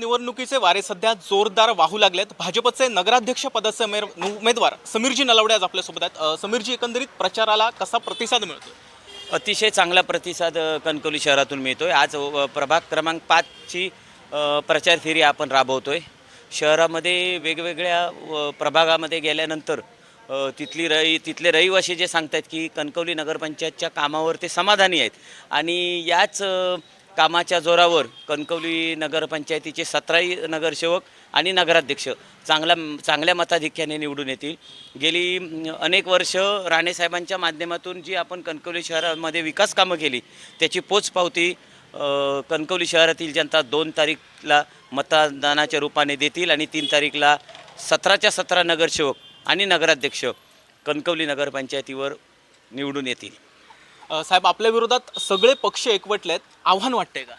निवडणुकीचे वारे सध्या जोरदार वाहू लागलेत. भाजपचे नगराध्यक्ष पदाचे उमेदवार समीरजी नलावडे आज आपल्यासोबत आहेत. समीरजी एकंदरीत प्रचाराला कसा प्रतिसाद मिळतो अतिशय चांगला प्रतिसाद कणकवली शहरातून मिळतोय. आज प्रभाग क्रमांक पाचची प्रचार फेरी आपण राबवतोय. शहरामध्ये वेगवेगळ्या प्रभागामध्ये गेल्यानंतर तिथली रही तिथले रहिवासी जे सांगतात की कणकवली नगरपंचायतच्या कामावर ते समाधानी आहेत. आणि याच कामाच्या जोरावर कणकवली नगरपंचायतीचे सतराही नगरसेवक आणि नगराध्यक्ष चांगल्या चांगल्या मताधिक्याने निवडून येतील. गेली अनेक वर्ष राणेसाहेबांच्या माध्यमातून जी आपण कणकवली शहरामध्ये विकास कामं केली त्याची पोचपावती कणकवली शहरातील जनता दोन तारीखला मतदानाच्या रूपाने देतील आणि तीन तारीखला सतराच्या सतरा नगरसेवक आणि नगराध्यक्ष कणकवली नगरपंचायतीवर निवडून येतील. साहेब आपल्या विरोधात सगळे पक्ष एकवटलेत आव्हान वाटतंय का?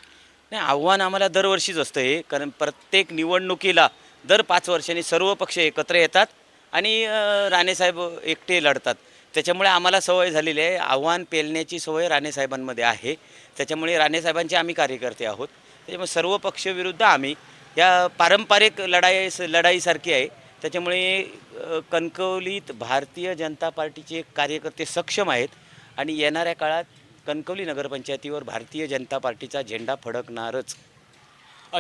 नाही आव्हान आम्हाला दरवर्षीच असतं हे कारण प्रत्येक निवडणुकीला दर पाच वर्षांनी सर्व पक्ष एकत्र येतात आणि राणेसाहेब एकटे लढतात. त्याच्यामुळे आम्हाला सवय झालेली आहे. आव्हान पेलण्याची सवय राणेसाहेबांमध्ये आहे. त्याच्यामुळे राणेसाहेबांचे आम्ही कार्यकर्ते आहोत. त्याच्यामुळे सर्व पक्ष विरुद्ध आम्ही या पारंपरिक लढाई लढाईसारखी आहे. त्याच्यामुळे कणकवलीत भारतीय जनता पार्टीचे कार्यकर्ते सक्षम आहेत. आणि येणाऱ्या काळात कणकवली नगरपंचायतीवर भारतीय जनता पार्टीचा झेंडा फडकणारच.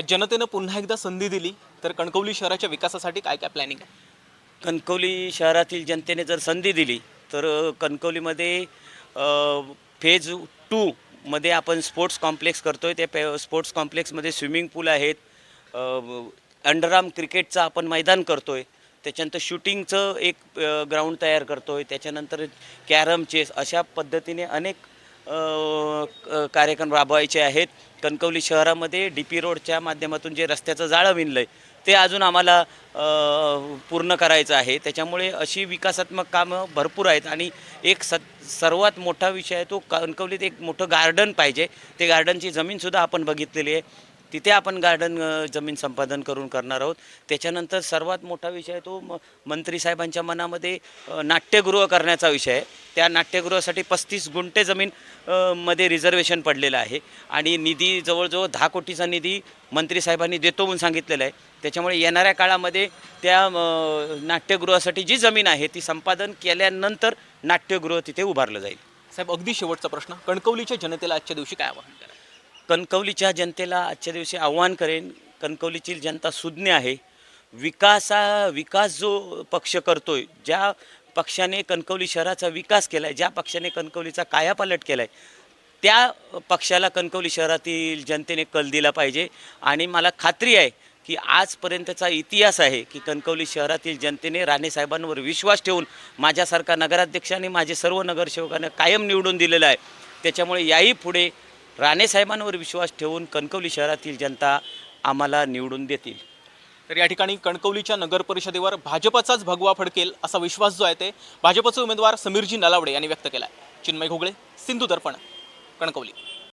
जनतेनं पुन्हा एकदा संधी दिली तर कणकवली शहराच्या विकासासाठी काय काय प्लॅनिंग आहे? कणकवली शहरातील जनतेने जर संधी दिली तर कणकवलीमध्ये फेज टू मध्ये आपण स्पोर्ट्स कॉम्प्लेक्स करतोय. त्या पे स्पोर्ट्स कॉम्प्लेक्समध्ये स्विमिंग पूल आहेत. अंडरआर्म क्रिकेटचं आपण मैदान करतोय. त्याच्यानंतर शूटिंगचं एक ग्राउंड तयार करतो आहे त्याच्यानंतर कॅरम चेस अशा पद्धतीने अनेक कार्यक्रम राबवायचे आहेत. कणकवली शहरामध्ये डी पी रोडच्या माध्यमातून जे रस्त्याचं जाळं विणलं आहे ते अजून आम्हाला पूर्ण करायचं आहे. त्याच्यामुळे अशी विकासात्मक कामं भरपूर आहेत आणि एक स सर्वात मोठा विषय आहे तो कणकवलीत एक मोठं गार्डन पाहिजे. ते गार्डनची जमीनसुद्धा आपण बघितलेली आहे. तिथे आपण गार्डन जमीन संपादन करून करणार आहोत. त्याच्यानंतर सर्वात मोठा विषय आहे तो म मंत्री साहेबांच्या मनामध्ये नाट्यगृह करण्याचा विषय आहे. त्या नाट्यगृहासाठी पस्तीस गुंठे जमीन मध्ये रिझर्वेशन पडलेलं आहे. आणि निधी जवळजवळ दहा कोटीचा निधी मंत्री साहेबांनी देतो म्हणून सांगितलेलं आहे. त्याच्यामुळे येणाऱ्या काळामध्ये त्या नाट्यगृहासाठी जी जमीन आहे ती संपादन केल्यानंतर नाट्यगृह तिथे उभारलं जाईल. साहेब अगदी शेवटचा प्रश्न. कणकवलीच्या जनतेला आजच्या दिवशी काय आवाहन? कणकवलीच्या जनतेला आजच्या दिवशी आव्हान करेन. कणकवलीची जनता सुज्ञ आहे. विकासा विकास जो पक्ष करतोय ज्या पक्षाने कणकवली शहराचा विकास केला आहे ज्या पक्षाने कणकवलीचा कायापालट केला आहे त्या पक्षाला कणकवली शहरातील जनतेने कल दिला पाहिजे. आणि मला खात्री आहे की आजपर्यंतचा इतिहास आहे की कणकवली शहरातील जनतेने राणेसाहेबांवर विश्वास ठेवून माझ्यासारखा नगराध्यक्षाने माझे सर्व नगरसेवकांना कायम निवडून दिलेलं आहे. त्याच्यामुळे याही पुढे राणेसाहेबांवर विश्वास ठेवून कणकवली शहरातील जनता आम्हाला निवडून देतील. तर या ठिकाणी कणकवलीच्या नगर परिषदेवर भाजपचाच भगवा फडकेल असा विश्वास जो आहे ते भाजपचे उमेदवार समीरजी नलावडे यांनी व्यक्त केला आहे चिन्मय घोगळे सिंधू दर्पण कणकवली.